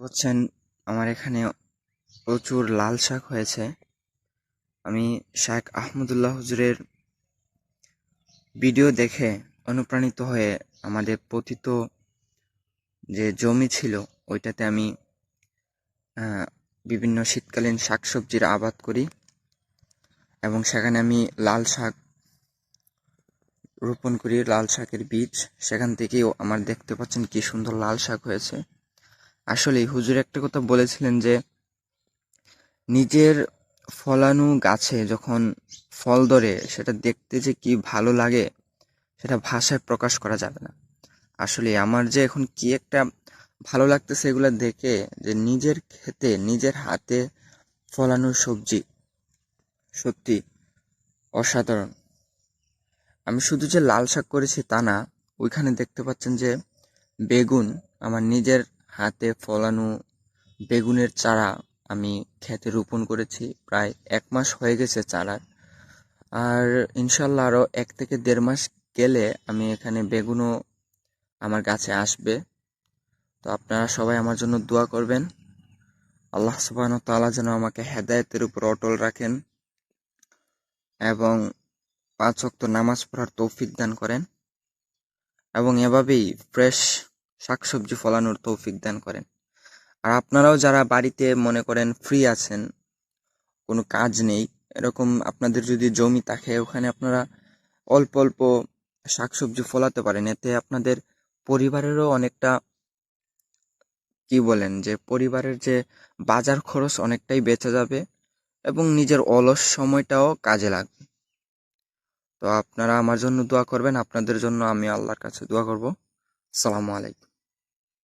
হচ্ছেন, আমার এখানে প্রচুর লাল শাক হয়েছে। আমি শাক আহমদুল্লাহ হুজুরের ভিডিও দেখে অনুপ্রাণিত হয়ে আমাদের পতিত যে জমি ছিল, ওইটাতে আমি বিভিন্ন শীতকালীন শাকসবজির আবাদ করি এবং সেখানে আমি লাল শাক রোপণ করি, লাল শাকের বীজ। সেখান থেকেও আমার দেখতে পাচ্ছেন কি সুন্দর লাল শাক হয়েছে। আসলে হুজুর একটা কথা বলেছিলেন যে, নিজের ফলানো গাছে যখন ফল ধরে, সেটা দেখতে যে কি ভালো লাগে, সেটা ভাষায় প্রকাশ করা যাবে না। আসলে আমার যে এখন কি একটা ভালো লাগতেছে এগুলো দেখে, যে নিজের খেতে নিজের হাতে ফলানো সবজি, সত্যি অসাধারণ। আমি শুধু যে লাল শাক করেছি তা না, ওইখানে দেখতে পাচ্ছেন যে বেগুন আমার নিজের হাতে ফলানো বেগুনের চারা আমি খেতে রোপণ করেছি। প্রায় এক মাস হয়ে গেছে চারার। আর ইনশাল্লাহ আরও এক থেকে দেড় মাস গেলে আমি এখানে বেগুনও আমার গাছে আসবে। তো আপনারা সবাই আমার জন্য দোয়া করবেন। আল্লাহ সুবাহ তাআলা যেন আমাকে হেদায়েতের উপর অটল রাখেন এবং পাঁচ ওয়াক্ত নামাজ পড়ার তৌফিক দান করেন। এবং এভাবেই ফ্রেশ শাকসবজি ফলানোর তৌফিক দান করেন। আর আপনারাও যারা বাড়িতে মনে করেন ফ্রি আছেন, কোনো কাজ নেই, এরকম আপনাদের যদি জমি থাকে, ওখানে আপনারা অল্প অল্প শাকসবজি ফলাতে পারেন। এতে আপনাদের পরিবারেরও অনেকটা, কি বলেন, যে পরিবারের যে বাজার খরচ অনেকটাই বেঁচে যাবে এবং নিজের অলস সময়টাও কাজে লাগবে। তো আপনারা আমার জন্য দোয়া করবেন, আপনাদের জন্য আমি আল্লাহর কাছে দোয়া করব। আসসালামু আলাইকুম।